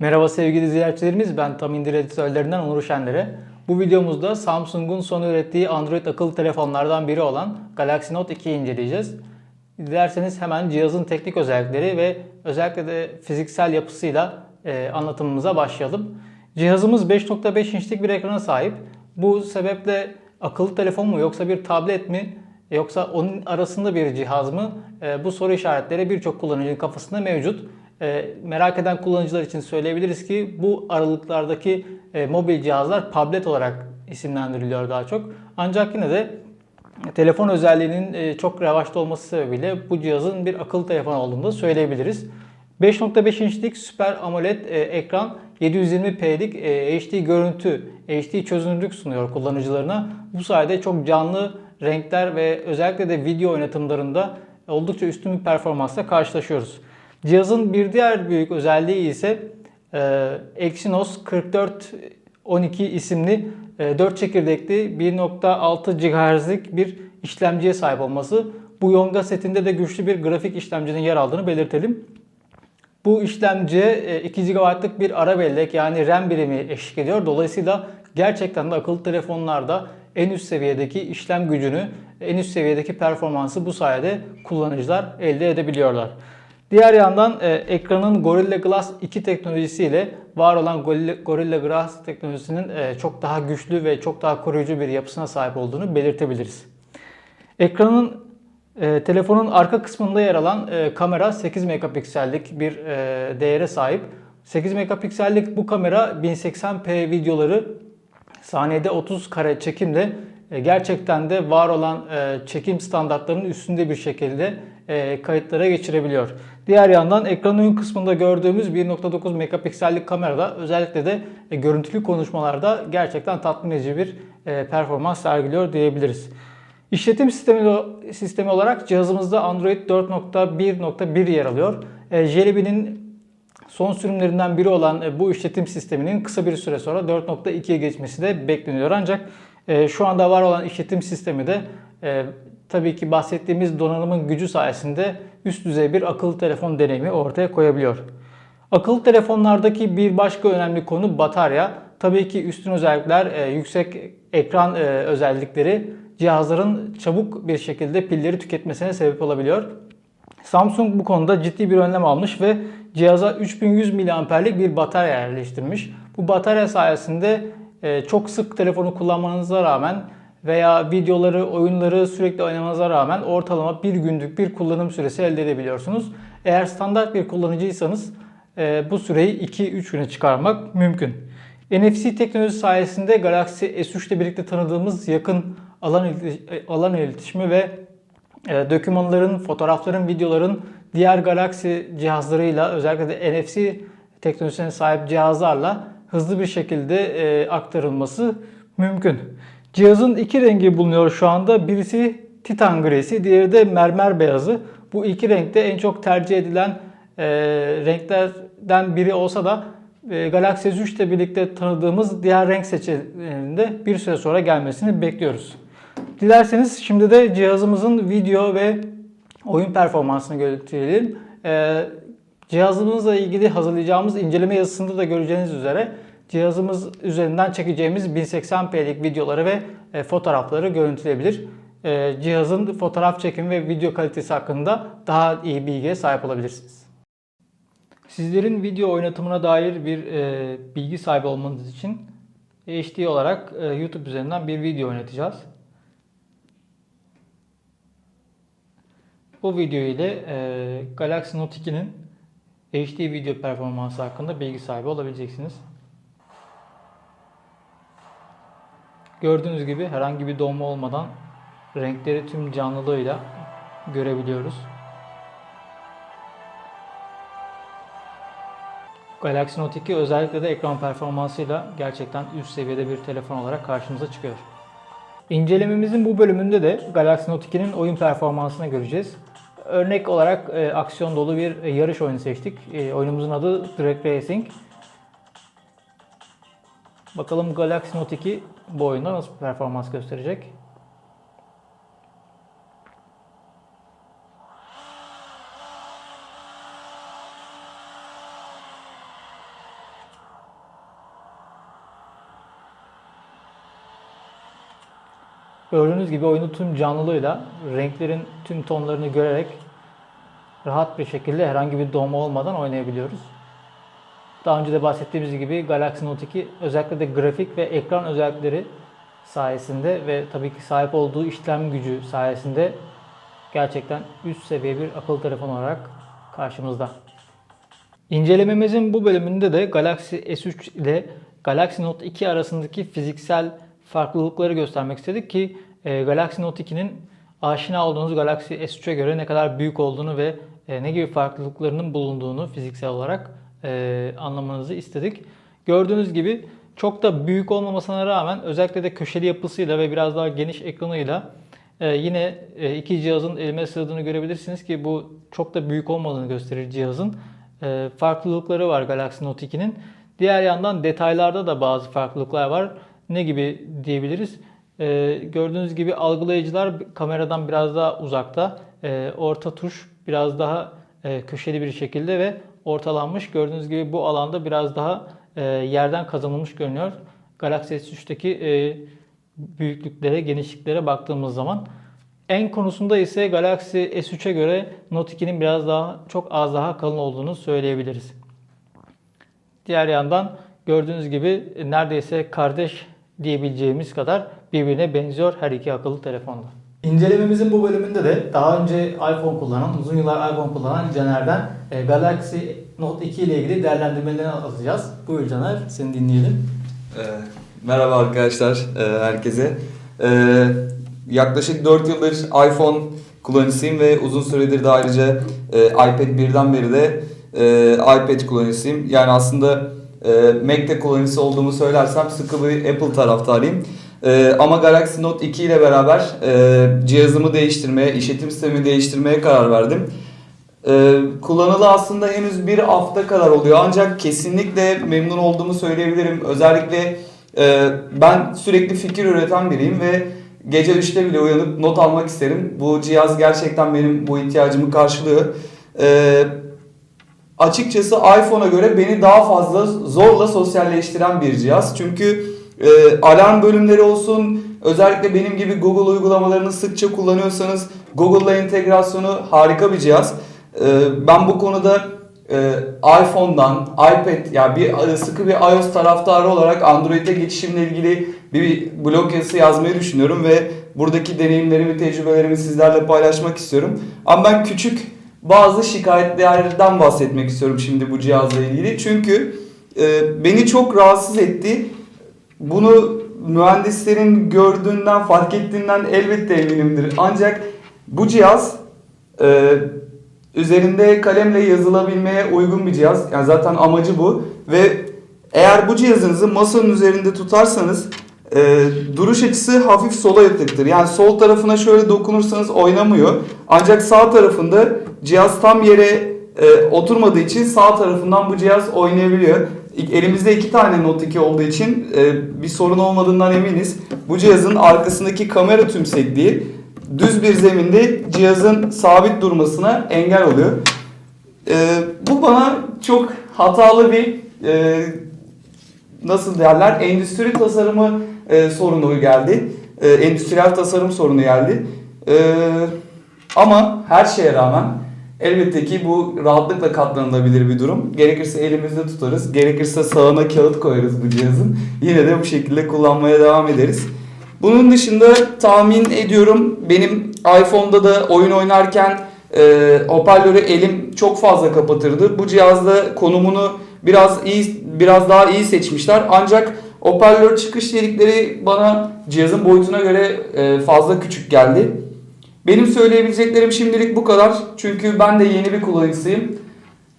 Merhaba sevgili ziyaretçilerimiz, ben Tam İndir editörlerinden Onur Şenlere. Bu videomuzda Samsung'un son ürettiği Android akıllı telefonlardan biri olan Galaxy Note 2'yi inceleyeceğiz. Dilerseniz hemen cihazın teknik özellikleri ve özellikle de fiziksel yapısıyla e, anlatımımıza başlayalım. Cihazımız 5.5 inçlik bir ekrana sahip. Bu sebeple akıllı telefon mu yoksa bir tablet mi yoksa onun arasında bir cihaz mı? E, bu soru işaretleri birçok kullanıcının kafasında mevcut. E, merak eden kullanıcılar için söyleyebiliriz ki bu aralıklardaki e, mobil cihazlar tablet olarak isimlendiriliyor daha çok. Ancak yine de telefon özelliğinin e, çok revaçta olması sebebiyle bu cihazın bir akıllı telefon olduğunu da söyleyebiliriz. 5.5 inçlik Super AMOLED e, ekran 720p'lik e, HD görüntü, HD çözünürlük sunuyor kullanıcılarına. Bu sayede çok canlı renkler ve özellikle de video oynatımlarında oldukça üstün bir performansla karşılaşıyoruz. Cihazın bir diğer büyük özelliği ise e, Exynos 4412 isimli e, 4 çekirdekli 1.6 GHz'lik bir işlemciye sahip olması. Bu Yonga setinde de güçlü bir grafik işlemcinin yer aldığını belirtelim. Bu işlemciye 2 GB'lık bir ara bellek yani RAM birimi eşlik ediyor. Dolayısıyla gerçekten de akıllı telefonlarda en üst seviyedeki işlem gücünü, en üst seviyedeki performansı bu sayede kullanıcılar elde edebiliyorlar. Diğer yandan e, ekranın Gorilla Glass 2 teknolojisiyle var olan Gorilla, Glass teknolojisinin e, çok daha güçlü ve çok daha koruyucu bir yapısına sahip olduğunu belirtebiliriz. Ekranın e, telefonun arka kısmında yer alan e, kamera 8 megapiksellik bir e, değere sahip. 8 megapiksellik bu kamera 1080p videoları saniyede 30 kare çekimle gerçekten de var olan e, çekim standartlarının üstünde bir şekilde e, kayıtlara geçirebiliyor. Diğer yandan ekranın ön kısmında gördüğümüz 1.9 megapiksellik kamerada özellikle de görüntülü konuşmalarda gerçekten tatmin edici bir performans sergiliyor diyebiliriz. İşletim sistemi, sistemi olarak cihazımızda Android 4.1.1 yer alıyor. Jelly son sürümlerinden biri olan bu işletim sisteminin kısa bir süre sonra 4.2'ye geçmesi de bekleniyor. Ancak şu anda var olan işletim sistemi de tabii ki bahsettiğimiz donanımın gücü sayesinde üst düzey bir akıllı telefon deneyimi ortaya koyabiliyor. Akıllı telefonlardaki bir başka önemli konu batarya. Tabii ki üstün özellikler, e, yüksek ekran e, özellikleri cihazların çabuk bir şekilde pilleri tüketmesine sebep olabiliyor. Samsung bu konuda ciddi bir önlem almış ve cihaza 3100 mAh'lik bir batarya yerleştirmiş. Bu batarya sayesinde e, çok sık telefonu kullanmanıza rağmen veya videoları, oyunları sürekli oynamanıza rağmen ortalama bir günlük bir kullanım süresi elde edebiliyorsunuz. Eğer standart bir kullanıcıysanız e, bu süreyi 2-3 güne çıkarmak mümkün. NFC teknolojisi sayesinde Galaxy S3 ile birlikte tanıdığımız yakın alan, alan iletişimi ve e, dokümanların, fotoğrafların, videoların diğer Galaxy cihazlarıyla özellikle de NFC teknolojisine sahip cihazlarla hızlı bir şekilde e, aktarılması mümkün. Cihazın iki rengi bulunuyor şu anda. Birisi titan grisi, diğeri de mermer beyazı. Bu iki renkte en çok tercih edilen e, renklerden biri olsa da e, Galaxy S3 ile birlikte tanıdığımız diğer renk seçeneğinde bir süre sonra gelmesini bekliyoruz. Dilerseniz şimdi de cihazımızın video ve oyun performansını görüntüleyelim. E, cihazımızla ilgili hazırlayacağımız inceleme yazısında da göreceğiniz üzere cihazımız üzerinden çekeceğimiz 1080p'lik videoları ve e, fotoğrafları görüntüleyebilir. E, cihazın fotoğraf çekimi ve video kalitesi hakkında daha iyi bilgiye sahip olabilirsiniz. Sizlerin video oynatımına dair bir e, bilgi sahibi olmanız için HD olarak YouTube üzerinden bir video oynatacağız. Bu video ile Galaxy Note 2'nin HD video performansı hakkında bilgi sahibi olabileceksiniz. Gördüğünüz gibi herhangi bir donma olmadan renkleri tüm canlılığıyla görebiliyoruz. Galaxy Note 2 özellikle de ekran performansıyla gerçekten üst seviyede bir telefon olarak karşımıza çıkıyor. İncelememizin bu bölümünde de Galaxy Note 2'nin oyun performansını göreceğiz. Örnek olarak e, aksiyon dolu bir e, yarış oyunu seçtik. E, oyunumuzun adı Drag Racing. Bakalım Galaxy Note 2 bu oyunda nasıl performans gösterecek? Gördüğünüz gibi oyunu tüm canlılığıyla, renklerin tüm tonlarını görerek rahat bir şekilde herhangi bir donma olmadan oynayabiliyoruz. Daha önce de bahsettiğimiz gibi Galaxy Note 2 özellikle de grafik ve ekran özellikleri sayesinde ve tabii ki sahip olduğu işlem gücü sayesinde gerçekten üst seviye bir akıllı telefon olarak karşımızda. İncelememizin bu bölümünde de Galaxy S3 ile Galaxy Note 2 arasındaki fiziksel farklılıkları göstermek istedik ki e, Galaxy Note 2'nin aşina olduğunuz Galaxy S3'e göre ne kadar büyük olduğunu ve e, ne gibi farklılıklarının bulunduğunu fiziksel olarak e, anlamanızı istedik. Gördüğünüz gibi çok da büyük olmamasına rağmen özellikle de köşeli yapısıyla ve biraz daha geniş ekranıyla yine iki cihazın elime sığdığını görebilirsiniz ki bu çok da büyük olmadığını gösterir cihazın. Farklılıkları var Galaxy Note 2'nin. Diğer yandan detaylarda da bazı farklılıklar var. Ne gibi diyebiliriz? E, gördüğünüz gibi algılayıcılar kameradan biraz daha uzakta. E, orta tuş biraz daha e, köşeli bir şekilde ve ortalanmış. Gördüğünüz gibi bu alanda biraz daha e, yerden kazanılmış görünüyor. Galaxy S3'teki e, büyüklüklere, genişliklere baktığımız zaman. En konusunda ise Galaxy S3'e göre Note 2'nin biraz daha çok az daha kalın olduğunu söyleyebiliriz. Diğer yandan gördüğünüz gibi neredeyse kardeş diyebileceğimiz kadar birbirine benziyor her iki akıllı telefonda. İncelememizin bu bölümünde de daha önce iPhone kullanan, uzun yıllar iPhone kullanan Caner'den e, Galaxy Note 2 ile ilgili değerlendirmelerini alacağız. Buyur Caner, seni dinleyelim. Ee, merhaba arkadaşlar e, herkese. Ee, yaklaşık 4 yıldır iPhone kullanıcısıyım ve uzun süredir de ayrıca e, iPad 1'den beri de e, iPad kullanıcısıyım. Yani aslında e, Mac'te kullanıcısı olduğumu söylersem sıkı bir Apple taraftarıyım. E, ama Galaxy Note 2 ile beraber e, cihazımı değiştirmeye, işletim sistemi değiştirmeye karar verdim. Ee, kullanılı aslında henüz bir hafta kadar oluyor ancak kesinlikle memnun olduğumu söyleyebilirim. Özellikle e, ben sürekli fikir üreten biriyim ve gece 3'te bile uyanıp not almak isterim. Bu cihaz gerçekten benim bu ihtiyacımı karşılıyor. Ee, açıkçası iPhone'a göre beni daha fazla zorla sosyalleştiren bir cihaz. Çünkü e, alarm bölümleri olsun, özellikle benim gibi Google uygulamalarını sıkça kullanıyorsanız Google'la entegrasyonu harika bir cihaz. Ee, ben bu konuda e, iPhone'dan, iPad yani bir sıkı bir iOS taraftarı olarak Android'e geçişimle ilgili bir blog yazısı yazmayı düşünüyorum ve buradaki deneyimlerimi, tecrübelerimi sizlerle paylaşmak istiyorum. Ama ben küçük bazı şikayetlerden bahsetmek istiyorum şimdi bu cihazla ilgili. Çünkü e, beni çok rahatsız etti. Bunu mühendislerin gördüğünden, fark ettiğinden elbette eminimdir. Ancak bu cihaz e, üzerinde kalemle yazılabilmeye uygun bir cihaz. Yani zaten amacı bu ve eğer bu cihazınızı masanın üzerinde tutarsanız e, duruş açısı hafif sola yatıktır. Yani sol tarafına şöyle dokunursanız oynamıyor. Ancak sağ tarafında cihaz tam yere e, oturmadığı için sağ tarafından bu cihaz oynayabiliyor. Elimizde iki tane Note 2 olduğu için e, bir sorun olmadığından eminiz. Bu cihazın arkasındaki kamera tümsekliği düz bir zeminde cihazın sabit durmasına engel oluyor. E, bu bana çok hatalı bir e, nasıl derler endüstri tasarımı e, sorunu geldi. E, endüstriyel tasarım sorunu geldi. E, ama her şeye rağmen elbette ki bu rahatlıkla katlanılabilir bir durum. Gerekirse elimizde tutarız. Gerekirse sağına kağıt koyarız bu cihazın. Yine de bu şekilde kullanmaya devam ederiz. Bunun dışında tahmin ediyorum benim iPhone'da da oyun oynarken e, hoparlörü elim çok fazla kapatırdı. Bu cihazda konumunu biraz iyi biraz daha iyi seçmişler. Ancak hoparlör çıkış delikleri bana cihazın boyutuna göre e, fazla küçük geldi. Benim söyleyebileceklerim şimdilik bu kadar. Çünkü ben de yeni bir kullanıcısıyım.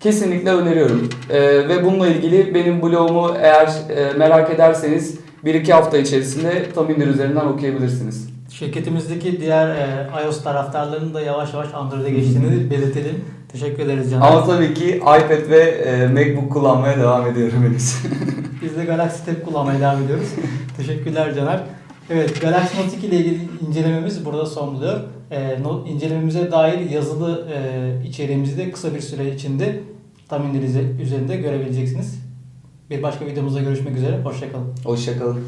Kesinlikle öneriyorum. E, ve bununla ilgili benim blogumu eğer e, merak ederseniz 1-2 hafta içerisinde tam indir üzerinden okuyabilirsiniz. Şirketimizdeki diğer e, iOS taraftarlarının da yavaş yavaş Android'e geçtiğini belirtelim. Teşekkür ederiz Caner. Ama tabii ki iPad ve e, MacBook kullanmaya devam ediyorum henüz. Biz de Galaxy Tab kullanmaya devam ediyoruz. Teşekkürler Caner. Evet, Galaxy Note 2 ile ilgili incelememiz burada son buluyor. E, no- incelememize dair yazılı e, içeriğimizi de kısa bir süre içinde tam üzerinde görebileceksiniz. Bir başka videomuzda görüşmek üzere. Hoşçakalın. Hoşçakalın.